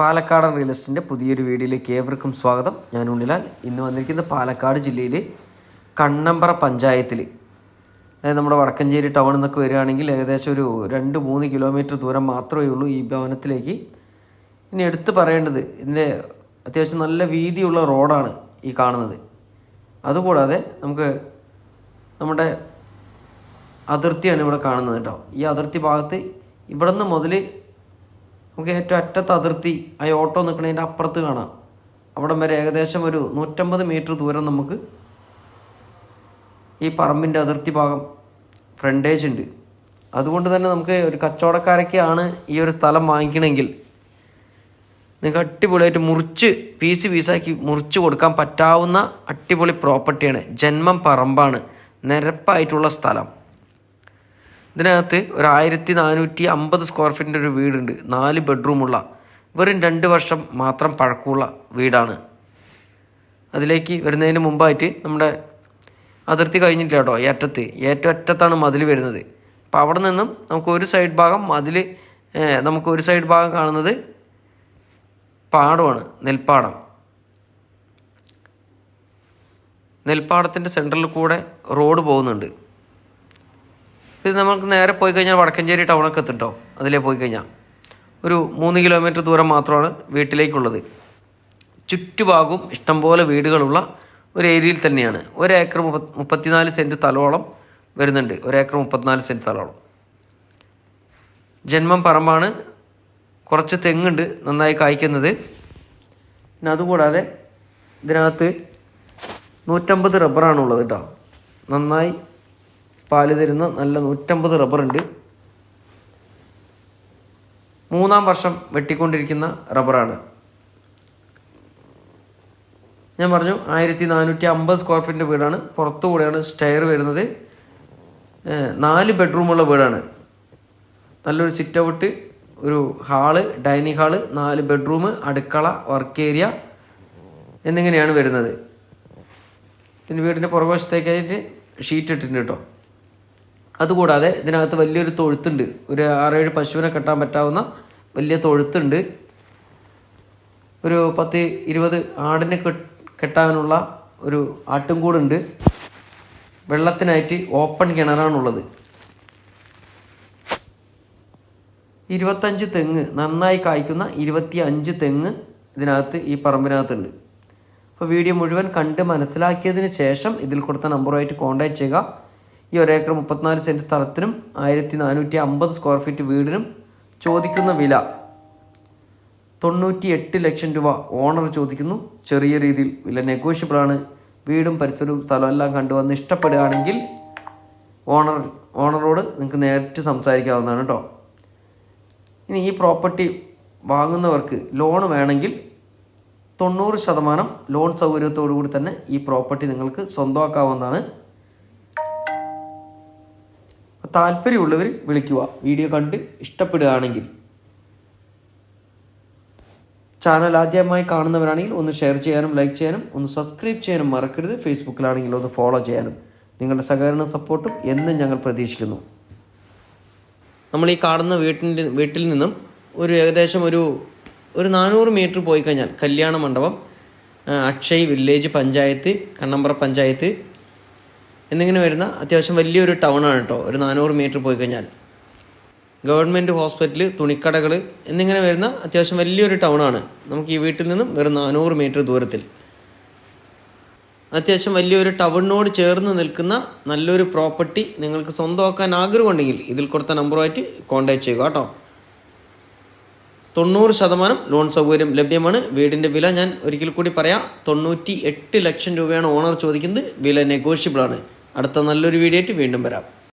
പാലക്കാടൻ റിയൽ എസ്റ്റേറ്റിന്റെ പുതിയൊരു വീഡിയോയിലേക്ക് ഏവർക്കും സ്വാഗതം. ഞാൻ ഉണ്ണിലാൽ. ഇന്ന് വന്നിരിക്കുന്നത് പാലക്കാട് ജില്ലയിൽ കണ്ണമ്പറ പഞ്ചായത്തിൽ അതായത് നമ്മുടെ വടക്കഞ്ചേരി ടൗൺ എന്നൊക്കെ വരികയാണെങ്കിൽ ഏകദേശം ഒരു രണ്ട് മൂന്ന് കിലോമീറ്റർ ദൂരം മാത്രമേ ഉള്ളൂ ഈ ഭവനത്തിലേക്ക്. ഇനി എടുത്തു പറയേണ്ടത് ഇതിന്റെ അത്യാവശ്യം നല്ല വീതിയുള്ള റോഡാണ് ഈ കാണുന്നത്. അതുകൂടാതെ നമുക്ക് നമ്മുടെ അതിർത്തിയാണ് ഇവിടെ കാണുന്നത് കേട്ടോ. ഈ അതിർത്തി ഭാഗത്ത് ഇവിടെ നിന്ന് മുതൽ നമുക്ക് ഏറ്റവും അറ്റത്ത് അതിർത്തി ആ ഓട്ടോ നിൽക്കുന്നതിന്റെ അപ്പുറത്ത് കാണാം. അവിടം വരെ ഏകദേശം ഒരു നൂറ്റമ്പത് മീറ്റർ ദൂരം നമുക്ക് ഈ പറമ്പിന്റെ അതിർത്തി ഭാഗം ഫ്രണ്ടേജ് ഉണ്ട്. അതുകൊണ്ട് തന്നെ നമുക്ക് ഒരു കച്ചവടക്കാരൊക്കെയാണ് ഈ ഒരു സ്ഥലം വാങ്ങിക്കണമെങ്കിൽ. നിങ്ങൾക്ക് അടിപൊളിയായിട്ട് മുറിച്ച് പീസ് പീസാക്കി മുറിച്ച് കൊടുക്കാൻ പറ്റാവുന്ന അടിപൊളി പ്രോപ്പർട്ടിയാണ് ജന്മം പറമ്പാണ്. നിരപ്പായിട്ടുള്ള സ്ഥലം. ഇതിനകത്ത് ഒരു ആയിരത്തി നാനൂറ്റി അമ്പത് സ്ക്വയർ ഫീറ്റിന്റെ ഒരു വീടുണ്ട്. നാല് ബെഡ്റൂമുള്ള വെറും രണ്ട് വർഷം മാത്രം പഴക്കമുള്ള വീടാണ്. അതിലേക്ക് വരുന്നതിന് മുമ്പായിട്ട് നമ്മുടെ അതിർത്തി കഴിഞ്ഞിട്ടില്ല കേട്ടോ ഏറ്റത്ത് ഏറ്റവും അറ്റത്താണ് മതിൽ വരുന്നത്. അപ്പോൾ അവിടെ നിന്നും നമുക്ക് ഒരു സൈഡ് ഭാഗം മതിൽ നമുക്ക് ഒരു സൈഡ് ഭാഗം കാണുന്നത് പാടമാണ് നെൽപ്പാടം. നെൽപ്പാടത്തിന്റെ സെന്ററിൽ കൂടെ റോഡ് പോകുന്നുണ്ട്. ഇത് നമുക്ക് നേരെ പോയി കഴിഞ്ഞാൽ വടക്കഞ്ചേരി ടൗണൊക്കെ എത്തിട്ടോ. അതിലേ പോയി കഴിഞ്ഞാൽ ഒരു മൂന്ന് കിലോമീറ്റർ ദൂരം മാത്രമാണ് വീട്ടിലേക്കുള്ളത്. ചുറ്റുഭാഗവും ഇഷ്ടംപോലെ വീടുകളുള്ള ഒരു ഏരിയയിൽ തന്നെയാണ്. ഒരു ഏക്കർ മുപ്പത് മുപ്പത്തിനാല് സെന്റ് സ്ഥലമോളം വരുന്നുണ്ട്. ഒരു ഏക്കർ മുപ്പത്തിനാല് സെന്റ് സ്ഥലമോളം ജന്മം പറമ്പാണ്. കുറച്ച് തെങ്ങുണ്ട് നന്നായി കായ്ക്കുന്നത്. പിന്നെ അതുകൂടാതെ ഇതിനകത്ത് നൂറ്റമ്പത് റബ്ബറാണ് ഉള്ളത് കേട്ടോ നന്നായി പാൽ തരുന്ന നല്ല നൂറ്റമ്പത് റബ്ബറുണ്ട് മൂന്നാം വർഷം വെട്ടിക്കൊണ്ടിരിക്കുന്ന റബ്ബറാണ് ഞാൻ പറഞ്ഞു ആയിരത്തി നാനൂറ്റി അമ്പത് സ്ക്വയർ ഫീറ്റിന്റെ വീടാണ്. പുറത്തു കൂടെയാണ് സ്റ്റെയർ വരുന്നത് നാല് ബെഡ്റൂമുള്ള വീടാണ്. നല്ലൊരു സിറ്റ് ഔട്ട് ഒരു ഹാൾ ഡൈനിങ് ഹാൾ നാല് ബെഡ്റൂം അടുക്കള വർക്ക് ഏരിയ എന്നിങ്ങനെയാണ് വരുന്നത്. പിന്നെ വീടിന്റെ പുറകുവശത്തേക്കായിട്ട് ഷീറ്റ് ഇട്ടിട്ടുണ്ട് കേട്ടോ അതുകൂടാതെ ഇതിനകത്ത് വലിയൊരു തൊഴുത്തുണ്ട്. ഒരു ആറേഴ് പശുവിനെ കെട്ടാൻ പറ്റാവുന്ന വലിയ തൊഴുത്തുണ്ട്. ഒരു പത്ത് ഇരുപത് ആടിനെ കെട്ട് കെട്ടാനുള്ള ഒരു ആട്ടുംകൂടുണ്ട്. വെള്ളത്തിനായിട്ട് ഓപ്പൺ കിണറാണുള്ളത്. ഇരുപത്തഞ്ച് തെങ്ങ് നന്നായി കായ്ക്കുന്ന ഇരുപത്തി അഞ്ച് തെങ്ങ് ഇതിനകത്ത് ഈ പറമ്പിനകത്തുണ്ട്. അപ്പോൾ വീഡിയോ മുഴുവൻ കണ്ട് മനസ്സിലാക്കിയതിന് ശേഷം ഇതിൽ കൊടുത്ത നമ്പറുമായിട്ട് കോൺടാക്റ്റ് ചെയ്യുക. ഈ ഒരേക്കർ മുപ്പത്തിനാല് സെന്റ് സ്ഥലത്തിനും ആയിരത്തി നാനൂറ്റി അമ്പത് സ്ക്വയർ ഫീറ്റ് വീടിനും ചോദിക്കുന്ന വില തൊണ്ണൂറ്റി എട്ട് ലക്ഷം രൂപ. ഓണർ ചോദിക്കുന്നു. ചെറിയ രീതിയിൽ വില നെഗോഷ്യബിൾ ആണ്. വീടും പരിസരവും സ്ഥലവും എല്ലാം കണ്ടുവന്ന് ഇഷ്ടപ്പെടുകയാണെങ്കിൽ ഓണർ ഓണറോട് നിങ്ങൾക്ക് നേരിട്ട് സംസാരിക്കാവുന്നതാണ് കേട്ടോ ഇനി ഈ പ്രോപ്പർട്ടി വാങ്ങുന്നവർക്ക് ലോൺ വേണമെങ്കിൽ തൊണ്ണൂറ് ശതമാനം ലോൺ സൗകര്യത്തോടു കൂടി തന്നെ ഈ പ്രോപ്പർട്ടി നിങ്ങൾക്ക് സ്വന്തമാക്കാവുന്നതാണ്. താല്പര്യമുള്ളവർ വിളിക്കുക. വീഡിയോ കണ്ട് ഇഷ്ടപ്പെടുകയാണെങ്കിൽ. ചാനൽ ആദ്യമായി കാണുന്നവരാണെങ്കിൽ ഒന്ന് ഷെയർ ചെയ്യാനും ലൈക്ക് ചെയ്യാനും ഒന്ന് സബ്സ്ക്രൈബ് ചെയ്യാനും മറക്കരുത്. ഫേസ്ബുക്കിലാണെങ്കിൽ ഒന്ന് ഫോളോ ചെയ്യാനും. നിങ്ങളുടെ സഹകരണ സപ്പോർട്ടും എന്നും ഞങ്ങൾ പ്രതീക്ഷിക്കുന്നു. നമ്മൾ ഈ കാണുന്ന വീട്ടിന്റെ വീട്ടിൽ നിന്നും ഒരു ഏകദേശം ഒരു ഒരു നാനൂറ് മീറ്റർ പോയി കഴിഞ്ഞാൽ കല്യാണ മണ്ഡപം അക്ഷയ് വില്ലേജ് പഞ്ചായത്ത് കണ്ണമ്പ്ര പഞ്ചായത്ത് എന്നിങ്ങനെ വരുന്ന അത്യാവശ്യം വലിയൊരു ടൗൺ ആണ് കേട്ടോ ഒരു നാനൂറ് മീറ്റർ പോയി കഴിഞ്ഞാൽ. ഗവൺമെന്റ് ഹോസ്പിറ്റൽ തുണിക്കടകൾ എന്നിങ്ങനെ വരുന്ന അത്യാവശ്യം വലിയൊരു ടൗൺ ആണ്. നമുക്ക് ഈ വീട്ടിൽ നിന്നും വെറും നാനൂറ് മീറ്റർ ദൂരത്തിൽ. അത്യാവശ്യം വലിയൊരു ടൗണിനോട് ചേർന്ന് നിൽക്കുന്ന നല്ലൊരു പ്രോപ്പർട്ടി നിങ്ങൾക്ക് സ്വന്തമാക്കാൻ ആഗ്രഹമുണ്ടെങ്കിൽ ഇതിൽ കൊടുത്ത നമ്പറുമായിട്ട് കോൺടാക്ട് ചെയ്യുക കേട്ടോ തൊണ്ണൂറ് ശതമാനം ലോൺ സൗകര്യം ലഭ്യമാണ്. വീടിന്റെ വില ഞാൻ ഒരിക്കൽ കൂടി പറയാം. തൊണ്ണൂറ്റി എട്ട് ലക്ഷം രൂപയാണ് ഓണർ ചോദിക്കുന്നത്. വില നെഗോഷ്യബിൾ ആണ്. അടുത്ത നല്ലൊരു വീഡിയോ വീണ്ടും വരാം.